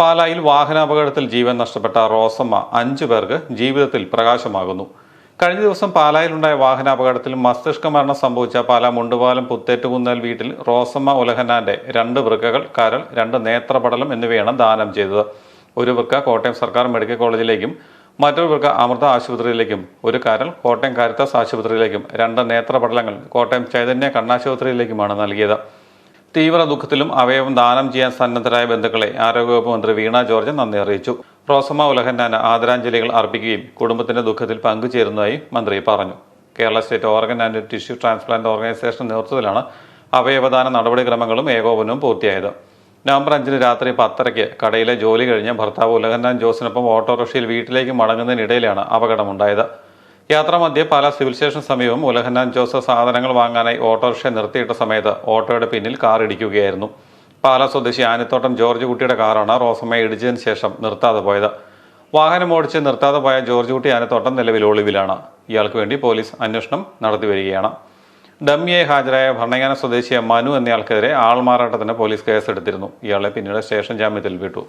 പാലായിൽ വാഹനാപകടത്തിൽ ജീവൻ നഷ്ടപ്പെട്ട റോസമ്മ അഞ്ചു പേർക്ക് ജീവിതത്തിൽ പ്രകാശമാകുന്നു. കഴിഞ്ഞ ദിവസം പാലായിലുണ്ടായ വാഹനാപകടത്തിൽ മസ്തിഷ്ക മരണം സംഭവിച്ച പാല മുണ്ടുപാലം പുത്തേറ്റുകുന്നൽ വീട്ടിൽ റോസമ്മ ഉലഹനാന്റെ രണ്ട് വൃക്കകൾ കരൾ രണ്ട് നേത്രപടലം എന്നിവയാണ് ദാനം ചെയ്തത്. ഒരു വൃക്ക കോട്ടയം സർക്കാർ മെഡിക്കൽ കോളേജിലേക്കും മറ്റൊരു വൃക്ക അമൃത ആശുപത്രിയിലേക്കും ഒരു കരൾ കോട്ടയം കാരിത്താസ് ആശുപത്രിയിലേക്കും രണ്ട് നേത്രപടലങ്ങൾ കോട്ടയം ചൈതന്യ കണ്ണാശുപത്രിയിലേക്കുമാണ് നൽകിയത്. തീവ്ര ദുഃഖത്തിലും അവയവം ദാനം ചെയ്യാൻ സന്നദ്ധരായ ബന്ധുക്കളെ ആരോഗ്യവകുപ്പ് മന്ത്രി വീണ ജോർജ് നന്ദി അറിയിച്ചു. റോസമ്മ ഉലഹന്നാന് ആദരാഞ്ജലികൾ അർപ്പിക്കുകയും കുടുംബത്തിന്റെ ദുഃഖത്തിൽ പങ്കുചേരുന്നതായി മന്ത്രി പറഞ്ഞു. Kerala state organ and tissue transplant organisation നേതൃത്വത്തിലാണ് അവയവദാന നടപടിക്രമങ്ങളും ഏകോപനവും പൂർത്തിയായത്. നവംബർ അഞ്ചിന് രാത്രി പത്തരയ്ക്ക് കടയിലെ ജോലി കഴിഞ്ഞ് ഭർത്താവ് ഉലഹന്നാൻ ജോസിനൊപ്പം ഓട്ടോറിക്ഷയിൽ വീട്ടിലേക്ക് മടങ്ങുന്നതിനിടയിലാണ് അപകടമുണ്ടായത്. യാത്രാമധ്യേ പാല സിവിൽ സ്റ്റേഷൻ സമീപം ഉലഹന്നാൻ ജോസഫ് സാധനങ്ങൾ വാങ്ങാനായി ഓട്ടോറിക്ഷ നിർത്തിയിട്ട സമയത്ത് ഓട്ടോയുടെ പിന്നിൽ കാർ ഇടിക്കുകയായിരുന്നു. പാല സ്വദേശി ആനത്തോട്ടം ജോർജ് കുട്ടിയുടെ കാറാണ് റോസമ്മയെ ഇടിച്ചതിന് ശേഷം നിർത്താതെ പോയത്. വാഹനം ഓടിച്ച് നിർത്താതെ പോയ ജോർജ് കുട്ടി ആനത്തോട്ടം നിലവിൽ ഒളിവിലാണ്. ഇയാൾക്ക് വേണ്ടി പോലീസ് അന്വേഷണം നടത്തി വരികയാണ്. ഡമ്മിയെ ഹാജരായ ഭരണങ്ങാന സ്വദേശിയ മനു എന്നയാൾക്കെതിരെ ആൾമാറാട്ടത്തിന് പോലീസ് കേസെടുത്തിരുന്നു. ഇയാളെ പിന്നീട് സ്റ്റേഷൻ ജാമ്യത്തിൽ വിട്ടു.